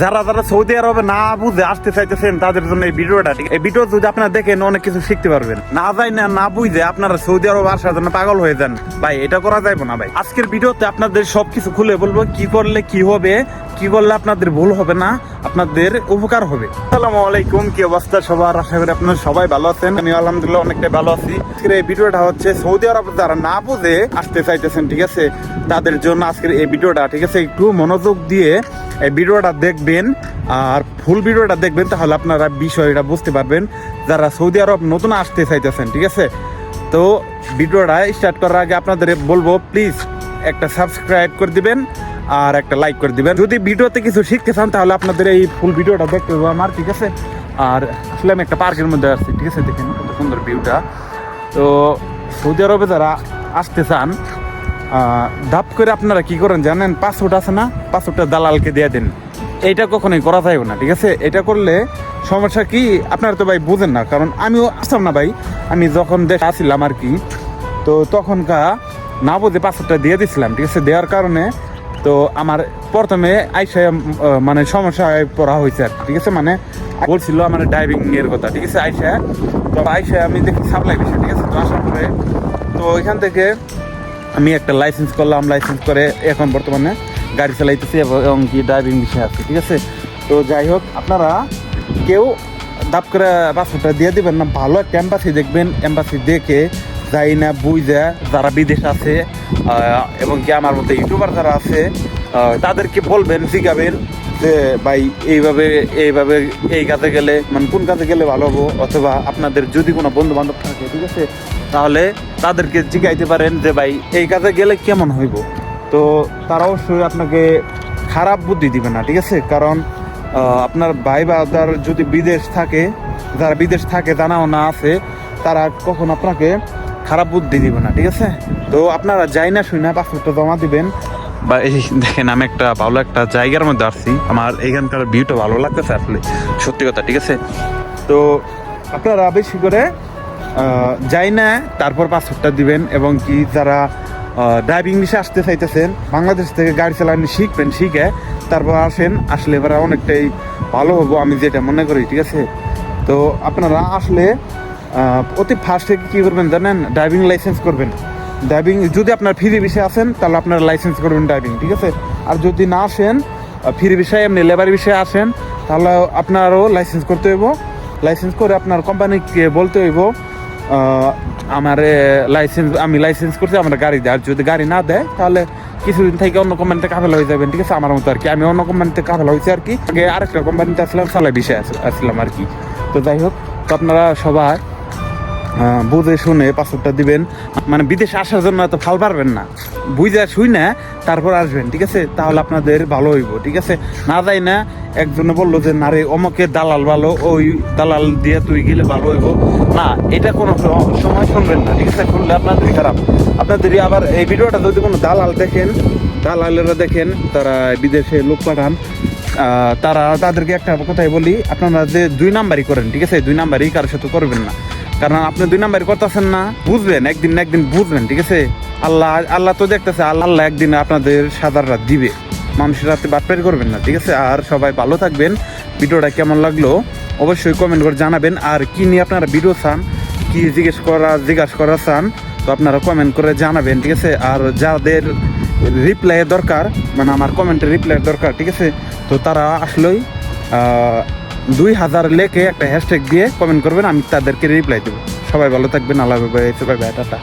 যারা যারা সৌদি আরবে না বুঝে আসতে চাইতেছেন, তাদের জন্য এই ভিডিওটা, ঠিক এই ভিডিও যদি আপনারা দেখেন, অনেক কিছু শিখতে পারবেন। না যাই না না বুঝে আপনারা সৌদি আরব আসার জন্য পাগল হয়ে যান। ভাই, এটা করা যাইব না, ভাই। আজকের ভিডিওতে আপনাদের সবকিছু খুলে বলব, কি করলে কি হবে, কি করলে আপনাদের ভুল হবে না, আপনাদের উপকার হবে। আসসালামু আলাইকুম, কি অবস্থা সবার? আশা করি আপনারা সবাই ভালো আছেন। আমি আলহামদুলিল্লাহ অনেকটাই ভালো আছি। আজকের এই ভিডিওটা হচ্ছে সৌদি আরব যারা না বুঝে আসতে চাইতেছেন, ঠিক আছে? তাদের জন্য আজকের এই ভিডিওটা, ঠিক আছে? একটু মনোযোগ দিয়ে এই ভিডিওটা দেখবেন আর ফুল ভিডিওটা দেখবেন, তাহলে আপনারা বিষয়টা বুঝতে পারবেন যারা সৌদি আরব নতুন আসতে চাইতেছেন, ঠিক আছে? তো ভিডিওটা স্টার্ট করার আগে আপনাদের বলব প্লিজ একটা সাবস্ক্রাইব করে দিবেন আর একটা লাইক করে দিবেন। যদি ভিডিওতে কিছু শিখতে চান, তাহলে আপনাদের এই ফুল ভিডিওটা দেখতে হবে আমার, ঠিক আছে? আর আসলে আমি একটা পার্কের মধ্যে আসছি ঠিক আছে? দেখেন কত সুন্দর ভিউটা তো সৌদি আরবে যারা আসতে চান ধাপ করে আপনারা কি করেন জানেন? পাসপোর্ট আছে না? পাসপোর্টটা দালালকে দিয়ে দেন। এটা কখনোই করা যাবে না, ঠিক আছে? এটা করলে সমস্যা কি? আপনারা তো ভাই বুঝেন না, কারণ আমিও আসতাম না ভাই। আমি যখন দেশ আসছিলাম আর কি, তো তখনকা না বুঝে পাসপোর্টটা দিয়ে দিছিলাম, ঠিক আছে? দেওয়ার কারণে তো আমার প্রথমে আইসা মানে সমস্যায় পড়া হয়েছে আর ঠিক আছে? মানে বলছিল আমার ড্রাইভিং এর কথা, ঠিক আছে? আইসা, তো আইসা আমি দেখি সাপ্লাই ঠিক আছে? তো আসার পরে তো এখান থেকে আমি একটা লাইসেন্স করলাম লাইসেন্স করে এখন বর্তমানে গাড়ি চালাইতেছি এবং কি ড্রাইভিং বিষয় আছে, ঠিক আছে? তো যাই হোক, আপনারা কেউ দাপ করে পাসপোর্টটা দিয়ে দিবেন না, ভালো একটা এম্বাসি দেখবেন এম্বাসি দেখে যাই না বুঝে যারা বিদেশ আছে এবং কি আমার মতো ইউটিউবার যারা আছে তাদেরকে বলবেন শিখাবেন যে, ভাই, এইভাবে এইভাবে এই কাজে গেলে মানে কোন কাজে গেলে ভালো হব? অথবা আপনাদের যদি কোনো বন্ধু বান্ধব থাকে, ঠিক আছে? তাহলে তাদেরকে জিজ্ঞাইতে পারেন যে, ভাই, এই কাজে গেলে কেমন হইব? তো তারা অবশ্যই আপনাকে খারাপ বুদ্ধি দিবে না, ঠিক আছে? কারণ আপনার ভাই বা তার যদি বিদেশ থাকে, যারা বিদেশ থাকে, জানাও না আছে, তারা কখন আপনাকে খারাপ বুদ্ধি দিবে না, ঠিক আছে? তো আপনারা যাই না শুই না পাসপোর্টটা জমা দিবেন। বা এই দেখেন, আমি একটা ভালো একটা জায়গার মধ্যে আসছি। আমার এখানকার ভিউটা ভালো লাগতেছে আসলে, সত্যি কথা, ঠিক আছে? তো আপনারা বেশি করে যাই না, তারপর পাসপোর্টটা দিবেন এবং কি যারা ড্রাইভিং নিশে আসতে চাইতেছেন, বাংলাদেশ থেকে গাড়ি চালানো শিখবেন, শিখে তারপর আসেন, আসলে এবার অনেকটাই ভালো হব আমি যেটা মনে করি, ঠিক আছে? তো আপনারা আসলে অতি ফার্স্ট থেকে কী করবেন জানেন? ড্রাইভিং লাইসেন্স করবেন। ড্রাইভিং যদি আপনার ফ্রি বিষয়ে আসেন তাহলে আপনার লাইসেন্স করবেন ড্রাইভিং ঠিক আছে? আর যদি না আসেন ফ্রি বিষয়ে, এমনি লেবার বিষয়ে আসেন, তাহলে আপনারও লাইসেন্স করতে হইব। লাইসেন্স করে আপনার কোম্পানিকে বলতে হইব আমার লাইসেন্স আমি লাইসেন্স করছি, আমার গাড়ি দেয়। আর যদি গাড়ি না দেয়, তাহলে কিছুদিন থেকে অন্য কোম্পানিতে কাফেলা হয়ে যাবেন, ঠিক আছে? আমার মতো আর কি। আমি অন্য কোম্পানিতে কাফেলা হয়েছি আর কি। আগে আরেকটা কোম্পানিতে আসলাম সালাই বিষয়ে আস- আসলাম আর কি। তো যাই হোক আপনারা সবাই বুঝে শুনে পাসপোর্টটা দিবেন। মানে বিদেশে আসার জন্য এত ফাল পারবেন না। বুঝে শুই না তারপর আসবেন, ঠিক আছে? তাহলে আপনাদের ভালো হইব, ঠিক আছে? না যাই না, একজনে বলল যে, না রে, অমকে দালাল ভালো, ওই দালাল দিয়ে তুই গেলে ভালো হইব। না, এটা কোনো সময় শুনবেন না, ঠিক আছে? শুনলে আপনাদের খারাপ। আপনাদের আবার এই ভিডিওটা যদি কোনো দালাল দেখেন, দালালেরা দেখেন, তারা বিদেশে লোক পাঠান তারা তাদেরকে একটা কথাই বলি, আপনারা যে দুই নাম্বারই করেন, ঠিক আছে? দুই নাম্বারই কারোর সাথে করবেন না। কারণ আপনি দুই নাম্বারই করতেছেন না বুঝবেন একদিন না একদিন বুঝবেন ঠিক আছে? আল্লাহ আল্লাহ তো দেখতেছে, আল্লাহ একদিন আপনাদের সাদাররা দিবে। মানুষের হাতে বাটপের করবেন না, ঠিক আছে? আর সবাই ভালো থাকবেন। ভিডিওটা কেমন লাগল অবশ্যই কমেন্ট করে জানাবেন। আর কি নিয়ে আপনারা ভিডিও চান, কি জিজ্ঞেস করা, জিজ্ঞাসা করা চান, তো আপনারা কমেন্ট করে জানাবেন, ঠিক আছে? আর যাদের রিপ্লাই দরকার মানে আমার কমেন্টের রিপ্লাই দরকার, ঠিক আছে? তো তারা আসলেই দুই হাজার লেখে একটা হ্যাশট্যাগ দিয়ে কমেন্ট করবেন, আমি তাদেরকে রিপ্লাই দেবো। সবাই ভালো থাকবেন, আল্লাহ টাটা।